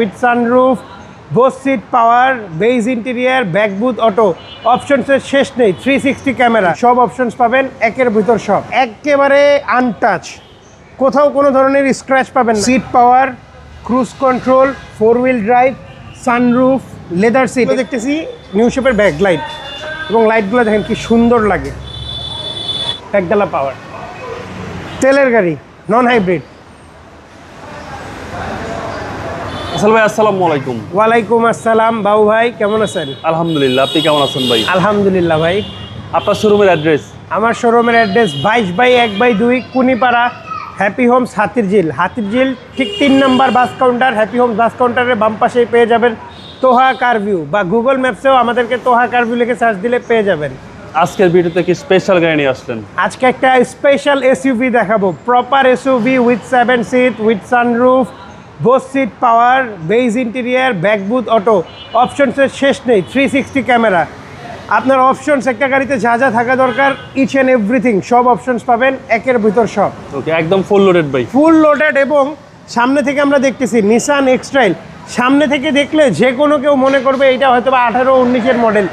With sunroof, Bose seat power beige interior, back boot auto অপশনসের শেষ নেই three sixty camera. সব options পাবেন, একের ভিতর সব। একেবারে আনটাচ কোথাও কোনো ধরনের স্ক্র্যাচ পাবেন seat power cruise control four wheel drive sunroof leather seat দেখতেছি নিউ শেপের ব্যাক লাইট এবং লাইটগুলো দেখেন কি সুন্দর লাগে। ব্যাকডালা পাওয়ার। তেলের গাড়ি নন হাইব্রিড আসল ভাই আসসালামু আলাইকুম। ওয়ালাইকুম আসসালাম বাবু ভাই কেমন আছেন? আলহামদুলিল্লাহ আপনি কেমন আছেন ভাই? আলহামদুলিল্লাহ ভাই। আপনার শোরুমের অ্যাড্রেস আমার শোরুমের অ্যাড্রেস বাইশ বাই এক বাই দুই কুনিপাড়া হ্যাপি হোমস হাতিরঝিল। হাতিরঝিল ঠিক তিন নম্বর bus counter happy homes bus কাউন্টারের বাম পাশেই পেয়ে যাবেন তোহা কারভিউ বা গুগল ম্যাপসেও আমাদেরকে তোহা কারভিউ লিখে সার্চ দিলে পেয়ে যাবেন। আজকের ভিডিওতে কি স্পেশাল গাড়ি নিয়ে আসলেন? আজকে একটা স্পেশাল এসইউভি দেখাবো। Proper SUV with seven seat with sunroof Bose seat power beige interior back boot auto অপশনসের শেষ নেই থ্রি সিক্সটি ক্যামেরা আপনার অপশনস একটা গাড়িতে যা যা থাকা দরকার ইচ অ্যান্ড এভরিথিং সব অপশনস পাবেন একের ভিতর সব। ওকে একদম ফুল লোডেড ভাই ফুল লোডেড এবং সামনে থেকে আমরা দেখতেছি নিসান এক্সট্রাইল সামনে থেকে দেখলে যে কোনো কেউ মনে করবে এটা হয়তো বা আঠারো উনিশের মডেল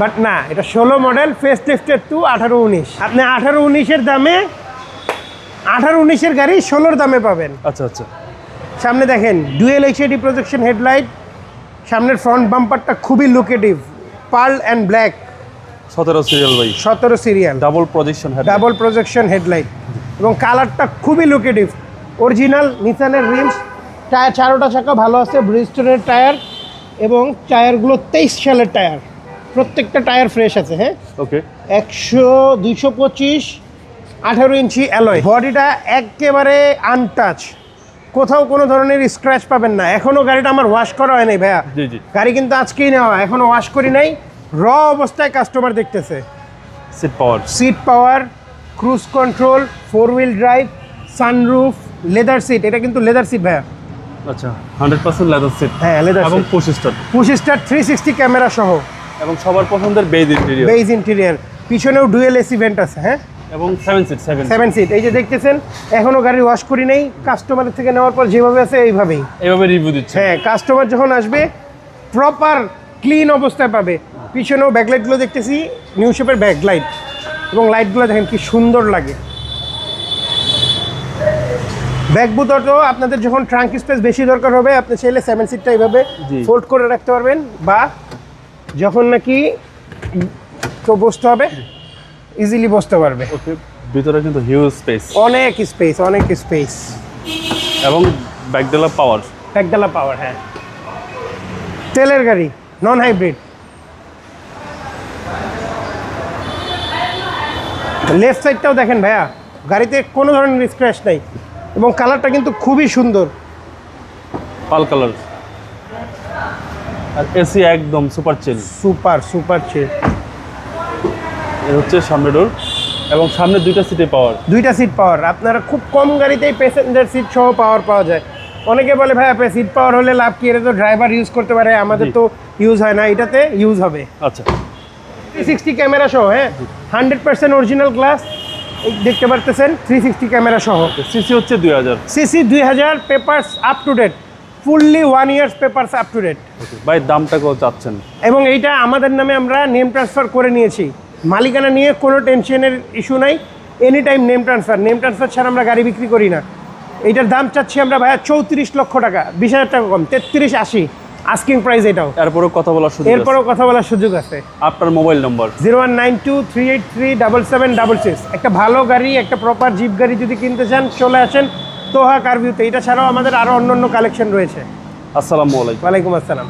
বাট না এটা ষোলো মডেল ফেস লিফটেড টু আঠারো উনিশ। আপনি আঠারো উনিশের দামে আঠারো উনিশের গাড়ি ষোলোর দামে পাবেন। আচ্ছা আচ্ছা। সামনে দেখেন ডুয়েল এইচএডি প্রজেকশন হেডলাইট সামনের ফ্রন্ট বাম্পারটা খুবই লুকেটিভ পার্ল অ্যান্ড ব্ল্যাক সতেরো সিরিয়াল ভাই। সতেরো serial double projection double projection headlight এবং কালারটা খুবই লুকেটিভ অরিজিনাল নিসানের রিমস টায়ার চারোটা চাকা ভালো আছে ব্রিস্টনের টায়ার এবং টায়ারগুলো তেইশ সালের টায়ার প্রত্যেকটা টায়ার ফ্রেশ আছে হ্যাঁ? ওকে একশো দুইশো পঁচিশ আঠারো ইঞ্চি অ্যালয় বডিটা একেবারে আনটাচ কোথাও কোনো ধরনের স্ক্র্যাচ পাবেন না। এখনও গাড়িটা আমার ওয়াশ করা হয় নাই ভাইয়া। জি জি। গাড়ি কিন্তু আজকেই নেওয়া এখনও ওয়াশ করি নাই। র অবস্থায় কাস্টমার দেখতেছে। Seat power seat power cruise control four wheel drive sunroof leather seat এটা কিন্তু লেদার সিট ভাইয়া। আচ্ছা হান্ড্রেড পার্সেন্ট লেদার সিট হ্যাঁ লেদার এবং push start push start three sixty camera সহ। এবং সবার পছন্দের বেজ ইন্টেরিয়র বেজ ইন্টেরিয়ার পিছনেও ডুয়েল এসি ভেন্ট আছে হ্যাঁ? এবং seven seat seven seven seat এই যে দেখতেছেন এখনও গাড়ি ওয়াশ করি নেই কাস্টমারের থেকে নেওয়ার পর যেভাবে আছে এইভাবেই। এইভাবে রিভিউ দিচ্ছে। হ্যাঁ কাস্টমার যখন আসবে প্রপার ক্লিন অবস্থায় পাবে। পিছনেও ব্যাকলাইটগুলো দেখতেছি নিউ শেপের ব্যাকলাইট এবং লাইটগুলো দেখেন কি সুন্দর লাগে। ব্যাকবুট অটো আপনাদের যখন ট্রাঙ্ক স্পেস বেশি দরকার হবে আপনি চাইলে সেভেন সিটটা এইভাবে। ফোল্ড করে রাখতে পারবেন বা যখন নাকি তো বসতে হবে। ইজিলি বসতে পারবে। ওকে ভিতরে কিন্তু হিউজ স্পেস অনেক স্পেস অনেক স্পেস এবং ব্যাকডেলা পাওয়ার ব্যাকডালা পাওয়ার হ্যাঁ। তেলের গাড়ি নন হাইব্রিড লেফট সাইডটাও দেখেন ভাইয়া গাড়িতে কোনো ধরনের স্ক্র্যাচ নাই। এবং কালারটা কিন্তু খুবই সুন্দর। পাল কালার আর এসি একদম super chill super super chill হচ্ছে সামনে ডোর এবং সামনে দুইটা সিটে পাওয়ার দুইটা সিট পাওয়ার আপনারা খুব কম গাড়িতেই প্যাসেঞ্জার সিট সহ পাওয়ার পাওয়া যায়। অনেকে বলে ভাই আপনি সিট পাওয়ার হলে লাভ কি? এটা তো ড্রাইভার ইউজ করতে পারে আমাদের তো ইউজ হয় না। এটাতে ইউজ হবে। আচ্ছা। থ্রি সিক্সটি ক্যামেরা সহ হ্যাঁ? হান্ড্রেড পার্সেন্ট অরিজিনাল গ্লাস দেখতে পারতেছেন থ্রি সিক্সটি ক্যামেরা সহ। সিসি হচ্ছে দুই হাজার। সিসি দুই হাজার papers up to date fully one years papers up to date ভাই দামটা কত চাচ্ছেন এবং এইটা আমাদের নামে আমরা নেম ট্রান্সফার করে নিয়েছি। মালিকানা নিয়ে কোনো টেনশনের ইস্যু নাই। Any time name transfer name transfer ছাড়া আমরা গাড়ি বিক্রি করি না। এইটার দাম চাচ্ছি আমরা ভাইয়া চৌত্রিশ লক্ষ টাকা বিশ হাজার টাকা কম তেত্রিশ আশি। আস্কিং প্রাইস এটাও। এরপরেও কথা বলার সুযোগ। এরপরও কথা বলার সুযোগ আছে। আপনার mobile number zero one nine two three eight three double seven double six একটা ভালো গাড়ি একটা প্রপার জিপ গাড়ি যদি কিনতে চান চলে আসেন তোহা কারভিউতে এটা ছাড়াও আমাদের আরও অন্য অন্য কালেকশন রয়েছে। আসসালামু আলাইকুম। ওয়ালাইকুম আসসালাম।